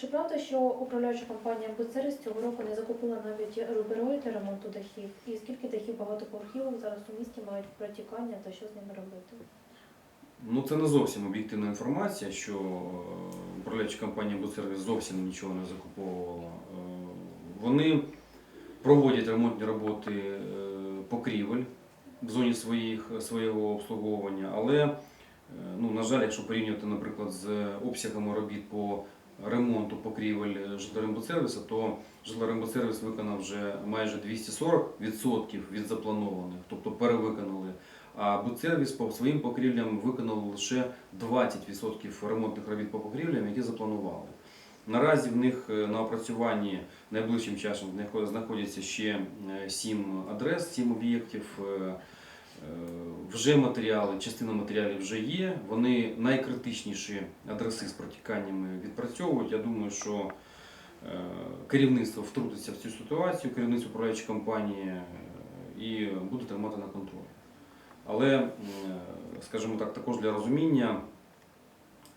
Чи правда, що управляюча компанія «Будсервіс» цього року не закупила навіть рубероїд для ремонту дахів? І скільки дахів багатоповерхівок зараз у місті мають протікання та що з ними робити? Ну, це не зовсім об'єктивна інформація, що е, управляюча компанія «Будсервіс» зовсім нічого не закуповувала. Е, Вони проводять ремонтні роботи е, покрівель в зоні своїх, свого обслуговування, але, ну, на жаль, якщо порівнювати, наприклад, з обсягами робіт по ремонту покрівель житлорембудсервісу, то житлорембудсервіс виконав вже майже 240% від запланованих, тобто перевиконали. А Будсервіс по своїм покрівлям виконав лише 20% ремонтних робіт по покрівлям, які запланували. Наразі в них е, на опрацюванні найближчим часом знаходяться ще 7 адрес, 7 об'єктів. Вже матеріали, частина матеріалів вже є. Вони найкритичніші адреси з протіканнями відпрацьовують. Я думаю, що е, керівництво втрутиться в цю ситуацію, керівництво управляючої компанії е, і буде тримати на контролі. Але, е, скажімо так, також для розуміння,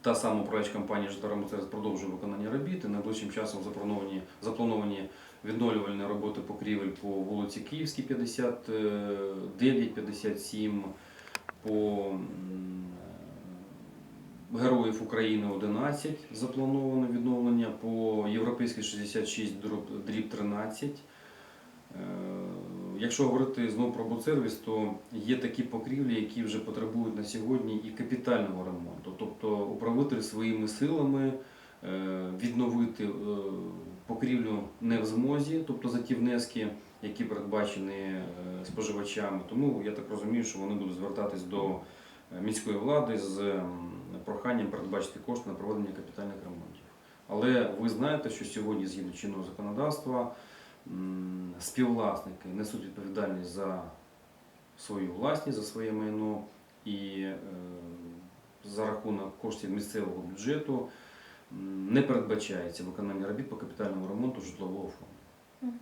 та сама управляюча компанія «Житомирмоцервіс» продовжує виконання робіт. і Найближчим часом заплановані, заплановані відновлювальні роботи покрівель по вулиці Київській 59, 57, по Героїв України 11 заплановано відновлення, по Європейській 66 дроб, дріб 13. Е, Якщо говорити знову про Буцервіс, то є такі покрівлі, які вже потребують на сьогодні і капітального ремонту. Тобто управитель своїми силами е, відновити е, покрівлю не в змозі, тобто за ті внески, які передбачені споживачами. Тому я так розумію, що вони будуть звертатись до е, міської влади з проханням передбачити кошти на проведення капітальних ремонтів. Але ви знаєте, що сьогодні, згідно чинного законодавства, співвласники несуть відповідальність за свою власність, за своє майно і е, за рахунок коштів місцевого бюджету не передбачається виконання робіт по капітальному ремонту житлового фонду.